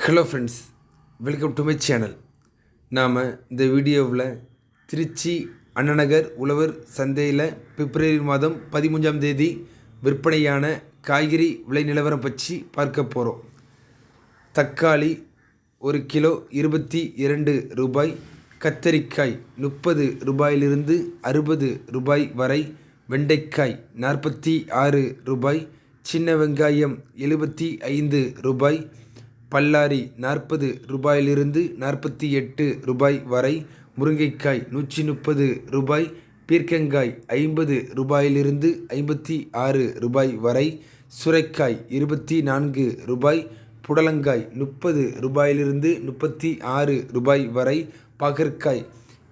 Hello friends welcome to my channel நாம் இந்த வீடியோவில் திருச்சி அண்ணநகர் உழவர் சந்தையில் பிப்ரவரி மாதம் பதிமூன்றாம் தேதி விற்பனையான காய்கறி விலை நிலவரம் பற்றி பார்க்க போகிறோம் தக்காளி ஒரு கிலோ இருபத்தி இரண்டு ரூபாய் கத்தரிக்காய் முப்பது ரூபாயிலிருந்து அறுபது ரூபாய் வரை வெண்டைக்காய் நாற்பத்தி ஆறு ரூபாய் சின்ன வெங்காயம் எழுபத்தி ஐந்து ரூபாய் பல்லாரி நாற்பது ரூபாயிலிருந்து நாற்பத்தி எட்டு ரூபாய் வரை முருங்கைக்காய் நூற்றி முப்பது ரூபாய் பீர்க்கங்காய் ஐம்பது ரூபாயிலிருந்து ஐம்பத்தி ஆறு ரூபாய் வரை சுரைக்காய் இருபத்தி நான்கு ரூபாய் புடலங்காய் முப்பது ரூபாயிலிருந்து முப்பத்தி ஆறு ரூபாய் வரை பாகற்காய்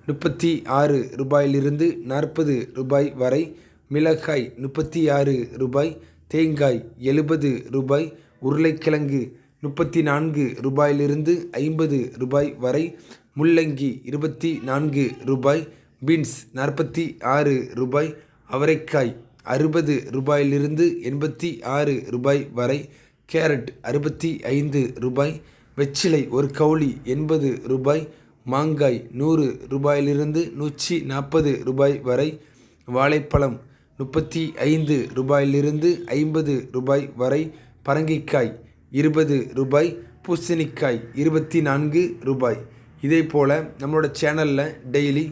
முப்பத்தி ஆறு ரூபாயிலிருந்து நாற்பது ரூபாய் வரை மிளகாய் முப்பத்தி ஆறு ரூபாய் தேங்காய் எழுபது ரூபாய் உருளைக்கிழங்கு முப்பத்தி நான்கு ரூபாயிலிருந்து ஐம்பது ரூபாய் வரை. முள்ளங்கி இருபத்தி நான்கு ரூபாய். பீன்ஸ் நாற்பத்தி ஆறு ரூபாய். அவரைக்காய் அறுபது ரூபாயிலிருந்து எண்பத்தி ஆறு ரூபாய் வரை. கேரட் அறுபத்தி ஐந்து ரூபாய். வெச்சிலை ஒரு கவுளி எண்பது ரூபாய். மாங்காய் நூறு ரூபாயிலிருந்து நூற்றி நாற்பது ரூபாய் வரை. வாழைப்பழம் முப்பத்தி ஐந்து ரூபாயிலிருந்து ஐம்பது ரூபாய் வரை. பரங்கிக்காய் இருபது ரூபாய் பூசணிக்காய் இருபத்தி நான்கு ரூபாய். இதே போல் நம்மளோட சேனலில் டெய்லி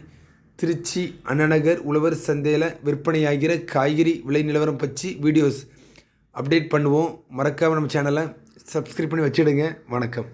திருச்சி அண்ணநகர் உழவர் சந்தையில் விற்பனையாகிற காய்கறி விலை நிலவரம் பற்றி வீடியோஸ் அப்டேட் பண்ணுவோம். மறக்காமல் நம்ம சேனலை சப்ஸ்கிரைப் பண்ணி வச்சுடுங்க. வணக்கம்.